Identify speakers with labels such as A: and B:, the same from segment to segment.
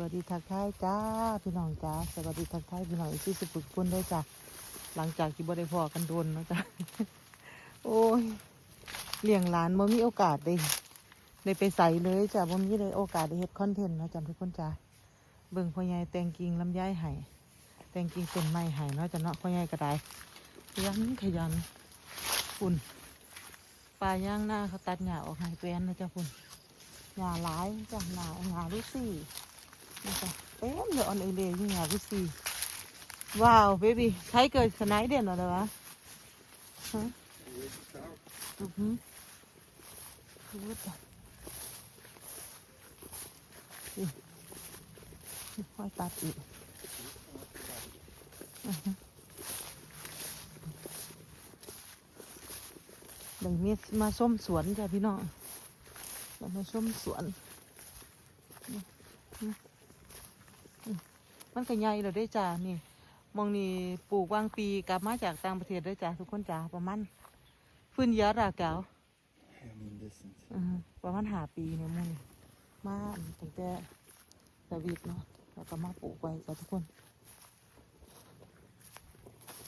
A: วัสดีทักทายจ้าพี่น้องจ้าสวัสดีทักทายพี่น้องอีกที่สุดคุณด้วยจ้ะหลังจากที่บ่ได้พอกันโดนนะจ้ะโอ้ยเลี้ยงหลานบ่มีโอกาสได้ได้ไปใส่เลยจ้ะบ่มีเลยโอกาสได้เฮ็ดคอนเทนต์นะจ้ะทุกคนจ้าเบิ่งพ่อใหญ่แตงกิ่งลำไยไห้แตงกิ่งต้นไม้ไห้เนาะจ้ะเนาะพ่อใหญ่ก็ได้ขยันขยันฝุ่นปลาย่างหน้าเขาตัดหญ้าออกให้แปลนนะจ้ะฝุ่นหญ้าหลายจ้ะหญ้าหญ้าลูซี่นี่ เต็มเลยออนเอเล่ยี่หญ้าลูซี่ว้าวเบบี้ใช้เกิดสไนเด่นอะไรวะฮะอือหือดูจ้ะค่อยตัดอีกอือหือได้เมียมาส้มสวนจ้ะพี่น้องเรามาชมสวนนี่นี่ มันก็ใหญ่เลยได้อจ้านี่มองนี่ปลูกวางปีกลับมาจากต่างประเทศได้อจ้าทุกคนจ้าประมาณพื้นเยอะอะแก้ว
B: I mean distance.
A: อือฮึประมาณหาปีเนี่ยมึงมาตั้งแต่สวีทเนาะแล้วก็มาปลูกไว้จ้าทุกคน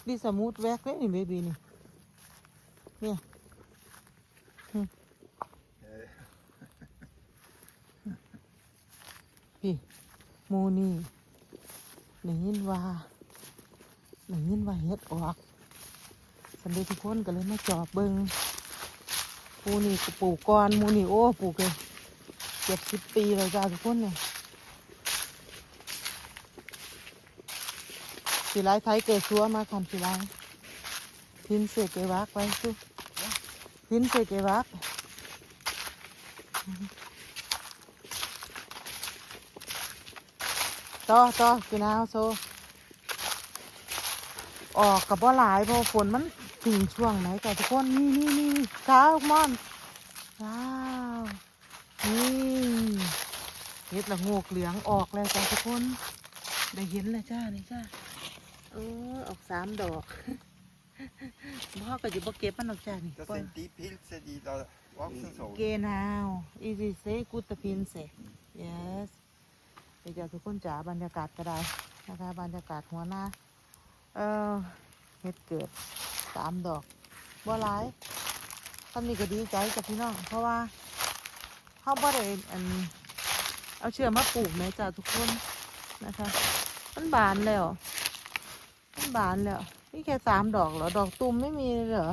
A: ดีสมูทแวกเลยนี่เบบีนี่เนี่ย
B: Yeah.
A: พี่หมูนี่ ได้ยินว่าได้ยินว่าเฮ็ดออกสันเดทุกคนก็เลยมาจอบเบิงปูนี่ปลูกก่อนมูนี่โอ้ปลูกเลยเจ็ดสิบปีเลยจ้าทุกคนเนี่ยสีไลไทยเกิดชัวมาคันสีไลพินเสกเกวักไว้ซุพินเสกเกวัก ต่อต่อกินเอาโซ ออกกับว่าหลายเพราะฝนมันถึงช่วงไหนกันทุกคนนี่นี่นี่ขาวมอนว้าวนี่เห็ดละโงกเหลืองออกแล้วจ้าทุกคน ได้เห็นเลยจ้านี่จ้าเออออกสามดอกพ่อก็จะบ่เก็บมันออกจ้านี่
B: Das
A: ปล่อย
B: sind die Pilze, die da wachsen sollen.
A: Genau, easy say good pinse. Yes. เดี๋ยวทุกคนจ๋าบรรยากาศก็ได้นะคะ บรรยากาศหัวหน้า เออเฮ็ดเกิดสามดอกบ่หลายทำนี่ก็ดีใจกับพี่น้องเพราะว่าเขาบ่ได้อันเอาเชื่อมาปลูกแม่จ้าทุกคนนะคะ มันบานแล้ว มันบานแล้วนี่แค่สามดอกเหรอดอกตุ่มไม่มีเลยเหรอ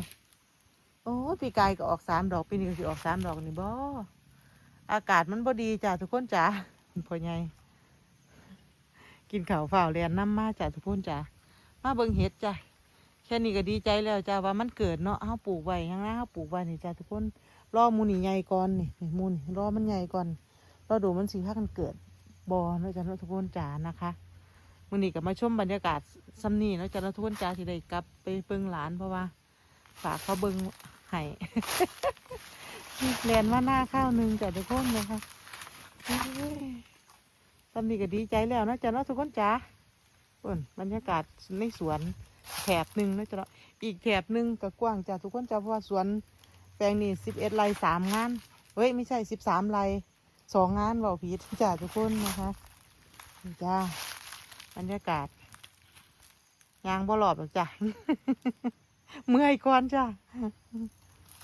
A: โอ้ปีกายก็ออกสามดอกปีนี้ก็สิออกสามดอกนี่บ่อากาศมันบ่ดีจ้ะทุกคนจ้ะพ่อใหญ่ กินข้าวฝ่าวเรียนน้ำมาจ้ะทุกคนจ้ะมาเบิ่งเห็ดจ้ะแค่นี้ก็ดีใจแล้วจ้ะว่ามันเกิดเนาะเฮาปลูกไว้ยังนะเฮาปลูกไว้นี่จ้ะทุกคนรอมูนี่ใหญ่ก่อนนี่นี่หมูนี่รอมันใหญ่ก่อนรอดูมันสิพากันเกิดบ่เนาะจ้ะเนาทุกคนจ้ะนะคะมื้อนี้ก็มาชมบรรยากาศซ้ำนี่เนาะจ้ะเนาทุกคนจ้ะสิได้กลับไปเบิ่งหลานเพราะว่าฝากเขาเบิงไห้แลนว่าหน้าข้าวหนึ่งจ้ะทุกคนเลยค่ะ ตอนนี้ก็ดีใจแล้วนะจ๊ะเนาะทุกคนจ้าเอิ่นบรรยากาศในสวนแถบหนึ่งนะจ๊ะเนาะอีกแถบหนึ่งก็กว้างจ้ะทุกคนจ้าเพราะว่าสวนแปลงนี้สิบเอ็ดไร่สามงานเฮ้ยไม่ใช่สิบสามไร่สองงานเบาผิดจ้ะทุกคนนะคะจ้าบรรยากาศยางบ่หลอบหรอกจ้ะเมื่อยก่อนจ้ะ